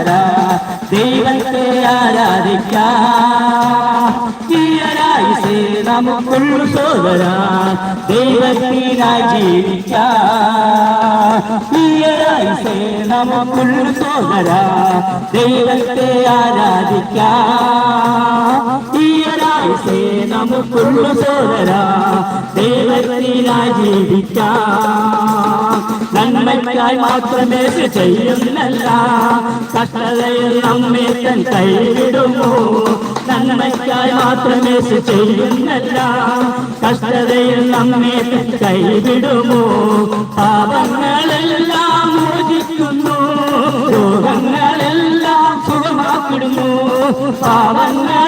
ஆராதா தெய்வத்தை ஆராதிக்கா தீயராய் நமக்குள் சோதரா தெய்வத்தினாய் ஜீவிக்கா தீயராய் நமக்குள் சோதரா தெய்வத்தை ஆராதிக்கா தீயராய் நமக்குள் சோதரா தெய்வத்தினாய் ஜீவிக்கா നന്മയ്ക്കായി മാത്രമേ ചെയ്യുന്നല്ല. കഷ്ടതയിൽ നമ്മെ തൻ കൈവിടുമോ? നന്മയ്ക്കായി മാത്രമേ ചെയ്യുന്നല്ല. കഷ്ടതയിൽ നമ്മെ തൻ കൈവിടുമോ? പാപങ്ങളെല്ലാം മോചിക്കുന്നു. രോഗങ്ങളെല്ലാം സുഖമാക്കിടുന്നു. പാപങ്ങളെല്ലാം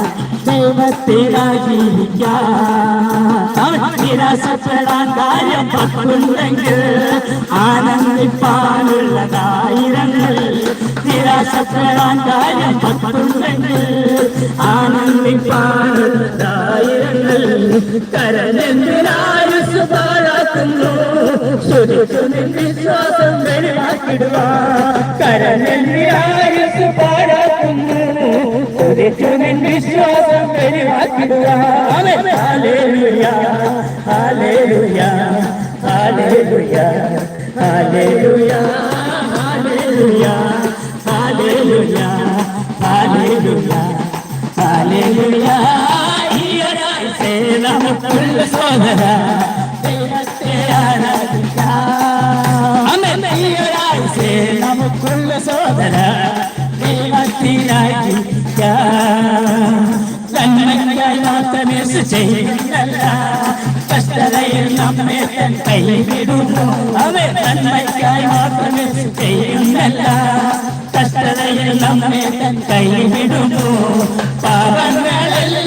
സഫലാകാര്യം പക്കുണ്ടെങ്കിൽ ആനന്ദിപ്പാനുള്ളതായിരങ്ങൾ നിരാശപ്പെടാകാര്യം പക്കുണ്ടെങ്കിൽ ആനന്ദിപ്പാനുള്ളതായിരങ്ങൾ കരനെന്തിനായുസ് പാഴാക്കുന്നു സുരക്ഷ വിശ്വാസം വെളിവാക്കിടുക കരനെന്തിനായുസ് പാഴാക്കുന്നു സുരക്ഷ தெளிவாக்கிடுவா ஹalleluya ஹalleluya ஹalleluya ஹalleluya ஹalleluya ஹalleluya ஹalleluya ஹalleluya ஹியராய் சேலம் കഷ്ടതയിൽ നമ്മെ തൻ കൈവിടുന്നു. അവൻ നന്മയ്ക്കായി മാത്രമേ ചെയ്യുന്നല്ല കഷ്ടതയിൽ നമ്മെ തൻ കൈവിടുന്നു പാപങ്ങളെല്ലാം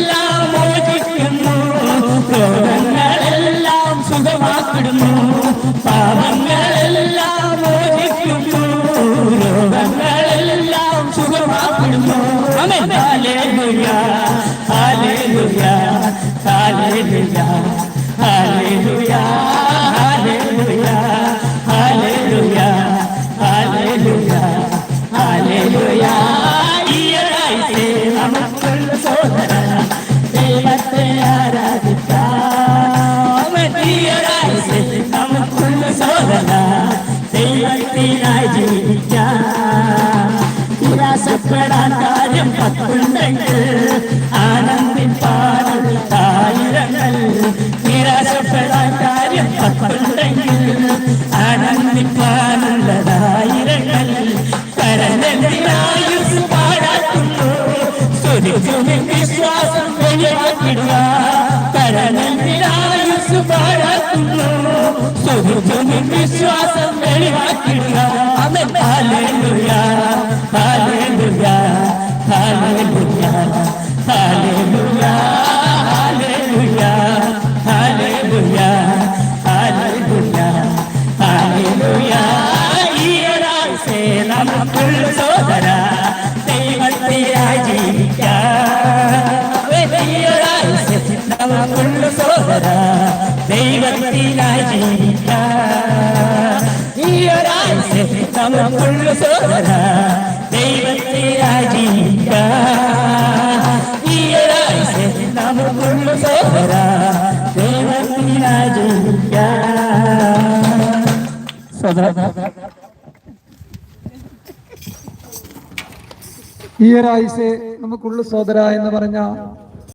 Hallelujah, Hallelujah, Hallelujah, Hallelujah, Hallelujah, Hallelujah. ஈயராய் சேவமக்குள் சோதரா தெய்வத்தை ஆராதித்தாம் ஆனந்த ആനന്ദിപ്പാനുള്ളതായിരങ്ങൾ പരനെന്തിനായുസ് പാടാക്കുന്നു വിശ്വാസം വെളിവാക്കിടുക പരനെന്തിനായുസ് പാടാക്കുന്നു വിശ്വാസം വെളിവാക്കിടുക അമ്മ സോദര സോദര ദൈവത്തിനായി ജീവിക്കാം സദാ ഈ ഒരാഴ്ച നമുക്കുള്ളു സോദര എന്ന് പറഞ്ഞ